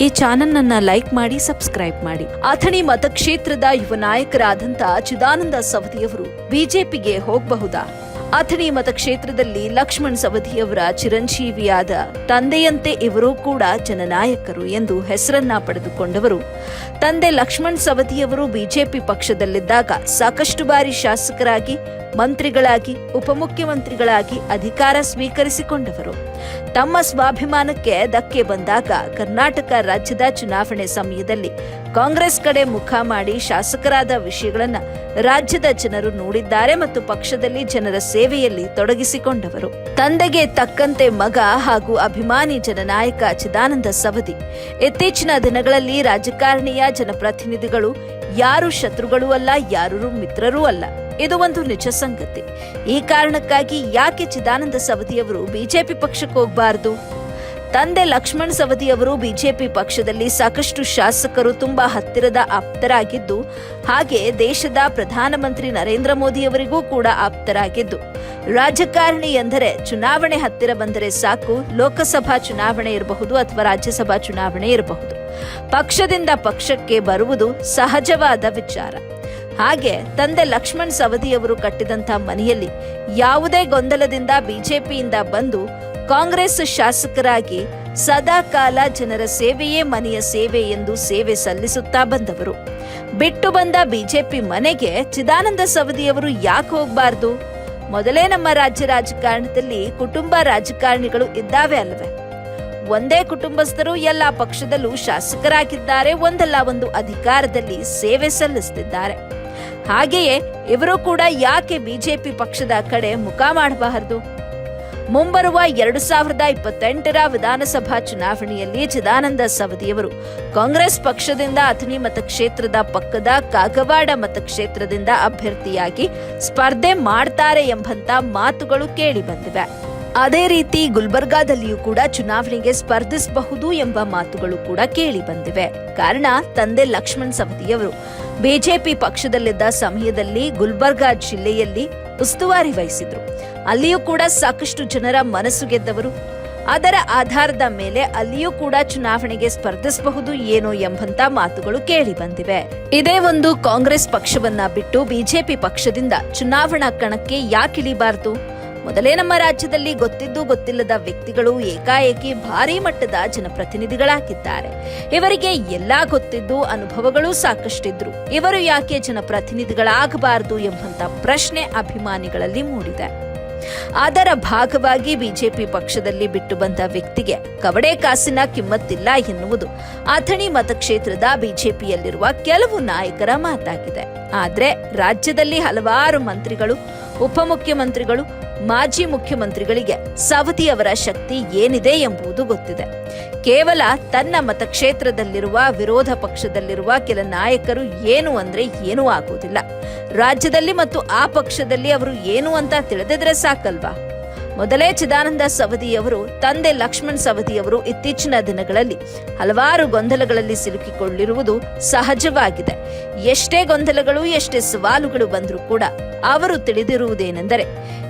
ಈ channel like ಮಾಡಿ subscribe ಮಾಡಿ. ಅಥಣಿ ಮತಕ್ಷೇತ್ರದ ಯುವ ನಾಯಕರಾದಂತಹ ಚಿದಾನಂದ ಸವದಿಯವರು ಬಿಜೆಪಿಗೆ ಹೋಗಬಹುದಾ? ಅಥಣಿ ಮತಕ್ಷೇತ್ರದಲ್ಲಿ ಲಕ್ಷ್ಮಣ್ ಸವದಿಯವರ ಚಿರಂಜೀವಿಯಾದ ತಂದೆಯಂತೆ ಇವರೂ ಕೂಡ ಜನನಾಯಕರು ಎಂದು ಹೆಸರನ್ನ ಪಡೆದುಕೊಂಡವರು. ತಂದೆ ಲಕ್ಷ್ಮಣ್ ಸವದಿಯವರು ಬಿಜೆಪಿ ಪಕ್ಷದಲ್ಲಿದ್ದಾಗ ಸಾಕಷ್ಟು ಬಾರಿ ಶಾಸಕರಾಗಿ, ಮಂತ್ರಿಗಳಾಗಿ, ಉಪಮುಖ್ಯಮಂತ್ರಿಗಳಾಗಿ ಅಧಿಕಾರ ಸ್ವೀಕರಿಸಿಕೊಂಡವರು. ತಮ್ಮ ಸ್ವಾಭಿಮಾನಕ್ಕೆ ಧಕ್ಕೆ ಬಂದಾಗ ಕರ್ನಾಟಕ ರಾಜ್ಯದ ಚುನಾವಣೆ ಸಮಯದಲ್ಲಿ ಕಾಂಗ್ರೆಸ್ ಕಡೆ ಮುಖ ಮಾಡಿ ಶಾಸಕರಾದ ವಿಷಯಗಳನ್ನು ರಾಜ್ಯದ ಜನರು ನೋಡಿದ್ದಾರೆ ಮತ್ತು ಪಕ್ಷದಲ್ಲಿ ಜನರ ಸೇವೆಯಲ್ಲಿ ತೊಡಗಿಸಿಕೊಂಡವರು. ತಂದೆಗೆ ತಕ್ಕಂತೆ ಮಗ ಹಾಗೂ ಅಭಿಮಾನಿ ಜನನಾಯಕ ಚಿದಾನಂದ ಸವದಿ. ಇತ್ತೀಚಿನ ದಿನಗಳಲ್ಲಿ ರಾಜಕಾರಣಿಯ ಜನಪ್ರತಿನಿಧಿಗಳು ಯಾರು ಶತ್ರುಗಳೂ ಅಲ್ಲ, ಯಾರು ಮಿತ್ರರೂ ಅಲ್ಲ. ಇದು ಒಂದು ನಿಜ ಸಂಗತಿ. ಈ ಕಾರಣಕ್ಕಾಗಿ ಯಾಕೆ ಚಿದಾನಂದ ಸವದಿಯವರು ಬಿಜೆಪಿ ಪಕ್ಷಕ್ಕೆ ಹೋಗಬಾರದು? ತಂದೆ ಲಕ್ಷ್ಮಣ್ ಸವದಿಯವರು ಬಿಜೆಪಿ ಪಕ್ಷದಲ್ಲಿ ಸಾಕಷ್ಟು ಶಾಸಕರು ತುಂಬಾ ಹತ್ತಿರದ ಆಪ್ತರಾಗಿದ್ದು, ಹಾಗೆ ದೇಶದ ಪ್ರಧಾನಮಂತ್ರಿ ನರೇಂದ್ರ ಮೋದಿಯವರಿಗೂ ಕೂಡ ಆಪ್ತರಾಗಿದ್ದು. ರಾಜಕಾರಣಿ ಎಂದರೆ ಚುನಾವಣೆ ಹತ್ತಿರ ಬಂದರೆ ಸಾಕು, ಲೋಕಸಭಾ ಚುನಾವಣೆ ಇರಬಹುದು ಅಥವಾ ರಾಜ್ಯಸಭಾ ಚುನಾವಣೆ ಇರಬಹುದು. ಪಕ್ಷದಿಂದ ಪಕ್ಷಕ್ಕೆ ಬರುವುದು ಸಹಜವಾದ ವಿಚಾರ. ಹಾಗೆ ತಂದೆ ಲಕ್ಷ್ಮಣ್ ಸವದಿಯವರು ಕಟ್ಟಿದಂತ ಮನೆಯಲ್ಲಿ ಯಾವುದೇ ಗೊಂದಲದಿಂದ ಬಿಜೆಪಿಯಿಂದ ಬಂದು ಕಾಂಗ್ರೆಸ್ ಶಾಸಕರಾಗಿ ಸದಾ ಕಾಲ ಜನರ ಸೇವೆಯೇ ಮನೆಯ ಸೇವೆ ಎಂದು ಸೇವೆ ಸಲ್ಲಿಸುತ್ತಾ ಬಂದವರು. ಬಿಟ್ಟು ಬಂದ ಬಿಜೆಪಿ ಮನೆಗೆ ಚಿದಾನಂದ ಸವದಿಯವರು ಯಾಕೆ ಹೋಗಬಾರ್ದು? ಮೊದಲೇ ನಮ್ಮ ರಾಜ್ಯ ರಾಜಕಾರಣದಲ್ಲಿ ಕುಟುಂಬ ರಾಜಕಾರಣಿಗಳು ಇದ್ದಾವೆ ಅಲ್ವೇ ಒಂದೇ ಕುಟುಂಬಸ್ಥರು ಎಲ್ಲ ಪಕ್ಷದಲ್ಲೂ ಶಾಸಕರಾಗಿದ್ದಾರೆ. ಒಂದಲ್ಲ ಒಂದು ಅಧಿಕಾರದಲ್ಲಿ ಸೇವೆ ಸಲ್ಲಿಸುತ್ತಿದ್ದಾರೆ. ಹಾಗೆಯೇ ಇವರು ಕೂಡ ಯಾಕೆ ಬಿಜೆಪಿ ಪಕ್ಷದ ಕಡೆ ಮುಖ ಮಾಡಬಾರದು? ಮುಂಬರುವ ಎರಡು ಸಾವಿರದ ಇಪ್ಪತ್ತೆಂಟರ ವಿಧಾನಸಭಾ ಚುನಾವಣೆಯಲ್ಲಿ ಚಿದಾನಂದ ಸವದಿಯವರು ಕಾಂಗ್ರೆಸ್ ಪಕ್ಷದಿಂದ ಅಥಣಿ ಮತಕ್ಷೇತ್ರದ ಪಕ್ಕದ ಕಾಗವಾಡ ಮತಕ್ಷೇತ್ರದಿಂದ ಅಭ್ಯರ್ಥಿಯಾಗಿ ಸ್ಪರ್ಧೆ ಮಾಡ್ತಾರೆ ಎಂಬಂತ ಮಾತುಗಳು ಕೇಳಿ ಬಂದಿವೆ. ಅದೇ ರೀತಿ ಗುಲ್ಬರ್ಗಾದಲ್ಲಿಯೂ ಕೂಡ ಚುನಾವಣೆಗೆ ಸ್ಪರ್ಧಿಸಬಹುದು ಎಂಬ ಮಾತುಗಳು ಕೂಡ ಕೇಳಿ ಬಂದಿವೆ. ಕಾರಣ, ತಂದೆ ಲಕ್ಷ್ಮಣ್ ಸವದಿಯವರು. ಬಿಜೆಪಿ ಪಕ್ಷದಲ್ಲಿದ್ದ ಸಮಯದಲ್ಲಿ ಗುಲ್ಬರ್ಗಾ ಜಿಲ್ಲೆಯಲ್ಲಿ ಉಸ್ತುವಾರಿ ವಹಿಸಿದ್ರು. ಅಲ್ಲಿಯೂ ಕೂಡ ಸಾಕಷ್ಟು ಜನರ ಮನಸ್ಸು ಗೆದ್ದವರು. ಅದರ ಆಧಾರದ ಮೇಲೆ ಅಲ್ಲಿಯೂ ಕೂಡ ಚುನಾವಣೆಗೆ ಸ್ಪರ್ಧಿಸಬಹುದು ಏನೋ ಎಂಬಂತ ಮಾತುಗಳು ಕೇಳಿ ಬಂದಿವೆ. ಇದೇ ಒಂದು ಕಾಂಗ್ರೆಸ್ ಪಕ್ಷವನ್ನ ಬಿಟ್ಟು ಬಿಜೆಪಿ ಪಕ್ಷದಿಂದ ಚುನಾವಣಾ ಕಣಕ್ಕೆ ಯಾಕಿಳಿಬಾರದು? ಮೊದಲೇ ನಮ್ಮ ರಾಜ್ಯದಲ್ಲಿ ಗೊತ್ತಿದ್ದು ಗೊತ್ತಿಲ್ಲದ ವ್ಯಕ್ತಿಗಳು ಏಕಾಏಕಿ ಭಾರಿ ಮಟ್ಟದ ಜನಪ್ರತಿನಿಧಿಗಳಾಗಿದ್ದಾರೆ. ಇವರಿಗೆ ಎಲ್ಲಾ ಗೊತ್ತಿದ್ದು ಅನುಭವಗಳು ಸಾಕಷ್ಟಿದ್ರು. ಇವರು ಯಾಕೆ ಜನಪ್ರತಿನಿಧಿಗಳಾಗಬಾರದು ಎಂಬಂತ ಪ್ರಶ್ನೆ ಅಭಿಮಾನಿಗಳಲ್ಲಿ ಮೂಡಿದೆ. ಅದರ ಭಾಗವಾಗಿ ಬಿಜೆಪಿ ಪಕ್ಷದಲ್ಲಿ ಬಿಟ್ಟು ಬಂದ ವ್ಯಕ್ತಿಗೆ ಕವಡೆ ಕಾಸಿನ ಕಿಮ್ಮತ್ತಿಲ್ಲ ಎನ್ನುವುದು ಅಥಣಿ ಮತಕ್ಷೇತ್ರದ ಬಿಜೆಪಿಯಲ್ಲಿರುವ ಕೆಲವು ನಾಯಕರ ಮಾತಾಗಿದೆ. ಆದರೆ ರಾಜ್ಯದಲ್ಲಿ ಹಲವಾರು ಮಂತ್ರಿಗಳು ಉಪಮುಖ್ಯಮಂತ್ರಿಗಳು, ಮಾಜಿ ಮುಖ್ಯಮಂತ್ರಿಗಳಿಗೆ ಸವದಿ ಅವರ ಶಕ್ತಿ ಏನಿದೆ ಎಂಬುದು ಗೊತ್ತಿದೆ. ಕೇವಲ ತನ್ನ ಮತಕ್ಷೇತ್ರದಲ್ಲಿರುವ ವಿರೋಧ ಪಕ್ಷದಲ್ಲಿರುವ ಕೆಲ ನಾಯಕರು ಏನು ಅಂದ್ರೆ ಏನೂ ಆಗುವುದಿಲ್ಲ ರಾಜ್ಯದಲ್ಲಿ ಮತ್ತು ಆ ಪಕ್ಷದಲ್ಲಿ ಅವರು ಏನು ಅಂತ ತಿಳಿದಿದ್ರೆ ಸಾಕಲ್ವಾ? ಮೊದಲೇ ಚಿದಾನಂದ ಸವದಿಯವರು, ತಂದೆ ಲಕ್ಷ್ಮಣ್ ಸವದಿಯವರು ಇತ್ತೀಚಿನ ದಿನಗಳಲ್ಲಿ ಹಲವಾರು ಗೊಂದಲಗಳಲ್ಲಿ ಸಿಲುಕಿಕೊಳ್ಳಿರುವುದು ಸಹಜವಾಗಿದೆ. ಎಷ್ಟೇ ಗೊಂದಲಗಳು, ಎಷ್ಟೇ ಸವಾಲುಗಳು ಬಂದರೂ ಕೂಡ ಅವರು ತಿಳಿದಿರುವುದೇನೆಂದರೆ,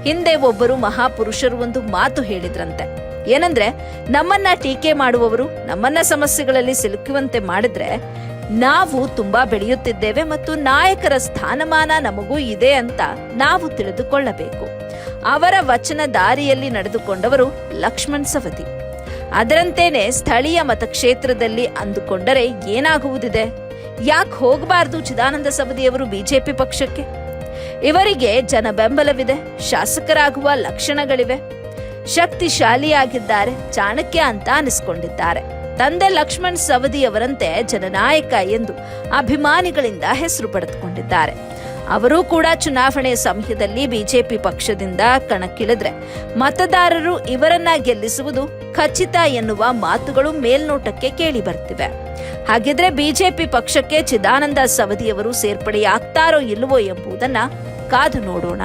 ಹಿಂದೆ ಒಬ್ಬರು ಮಹಾಪುರುಷರು ಒಂದು ಮಾತು ಹೇಳಿದ್ರಂತೆ. ಏನಂದ್ರೆ, ನಮ್ಮನ್ನ ಟೀಕೆ ಮಾಡುವವರು, ನಮ್ಮನ್ನ ಸಮಸ್ಯೆಗಳಲ್ಲಿ ಸಿಲುಕುವಂತೆ ಮಾಡಿದ್ರೆ, ನಾವು ತುಂಬಾ ಬೆಳೆಯುತ್ತಿದ್ದೇವೆ ಮತ್ತು ನಾಯಕರ ಸ್ಥಾನಮಾನ ನಮಗೂ ಇದೆ ಅಂತ ನಾವು ತಿಳಿದುಕೊಳ್ಳಬೇಕು. ಅವರ ವಚನ ದಾರಿಯಲ್ಲಿ ನಡೆದುಕೊಂಡವರು ಲಕ್ಷ್ಮಣ್ ಸವದಿ. ಅದರಂತೇನೆ ಸ್ಥಳೀಯ ಮತಕ್ಷೇತ್ರದಲ್ಲಿ ಅಂದುಕೊಂಡರೆ ಏನಾಗುವುದಿದೆ? ಯಾಕೆ ಹೋಗಬಾರದು ಚಿದಾನಂದ ಸವದಿಯವರು ಬಿಜೆಪಿ ಪಕ್ಷಕ್ಕೆ? ಇವರಿಗೆ ಜನ ಬೆಂಬಲವಿದೆ, ಶಾಸಕರಾಗುವ ಲಕ್ಷಣಗಳಿವೆ. ಶಕ್ತಿಶಾಲಿಯಾಗಿದ್ದಾರೆ ಚಾಣಕ್ಯ ಅಂತ ಅನಿಸ್ಕೊಂಡಿದ್ದಾರೆ. ತಂದೆ ಲಕ್ಷ್ಮಣ್ ಸವದಿಯವರಂತೆ ಜನನಾಯಕ ಎಂದು ಅಭಿಮಾನಿಗಳಿಂದ ಹೆಸರು ಪಡೆದುಕೊಂಡಿದ್ದಾರೆ. ಅವರೂ ಕೂಡ ಚುನಾವಣೆ ಸಮಯದಲ್ಲಿ ಬಿಜೆಪಿ ಪಕ್ಷದಿಂದ ಕಣಕ್ಕಿಳಿದ್ರೆ ಮತದಾರರು ಇವರನ್ನ ಗೆಲ್ಲಿಸುವುದು ಖಚಿತ ಎನ್ನುವ ಮಾತುಗಳು ಮೇಲ್ನೋಟಕ್ಕೆ ಕೇಳಿ ಬರ್ತಿವೆ ಹಾಗಿದ್ರೆ ಬಿಜೆಪಿ ಪಕ್ಷಕ್ಕೆ ಚಿದಾನಂದ ಸವದಿಯವರು ಸೇರ್ಪಡೆಯಾಗ್ತಾರೋ ಇಲ್ಲವೋ ಎಂಬುದನ್ನ ಕಾದು ನೋಡೋಣ.